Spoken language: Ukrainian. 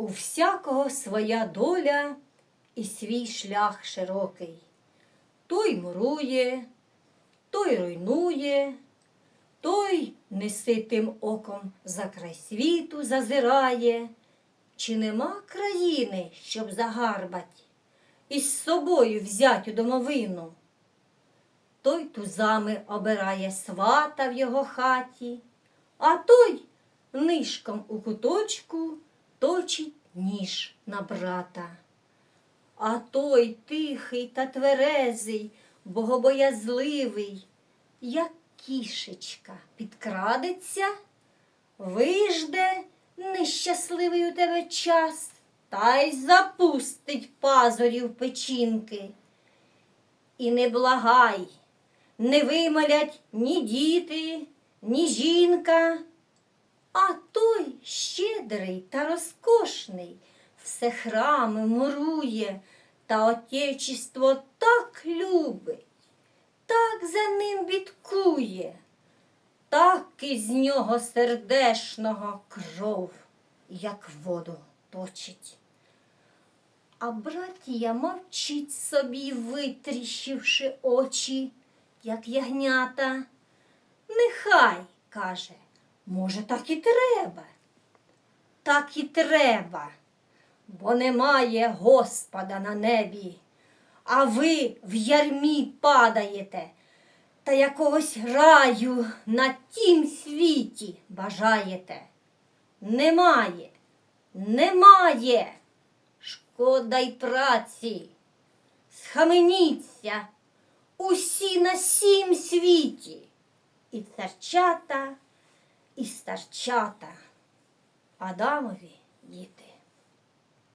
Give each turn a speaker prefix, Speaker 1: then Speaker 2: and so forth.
Speaker 1: У всякого своя доля і свій шлях широкий. Той мурує, той руйнує, той неситим оком за край світу зазирає. Чи нема країни, щоб загарбать і з собою взять у домовину? Той тузами обирає свата в його хаті, а той нишком у куточку точить ніж на брата. А той тихий та тверезий, богобоязливий, як кішечка підкрадеться, вижде нещасливий у тебе час, та й запустить пазурів печінки. І не благай, не вимолять ні діти, ні жінка, а той щедрий та розкошний, все храми мурує, та отечество так любить, так за ним бідкує, так із нього сердешного кров, як воду точить. А братія мовчить собі, витріщивши очі, як ягнята. Нехай, каже, може, так і треба. Так і треба, бо немає Господа на небі, а ви в ярмі падаєте та якогось раю на тім світі бажаєте. Немає, немає. Шкода й праці. Схаменіться усі на сім світі, і царчата, і старчата, Адамові діти.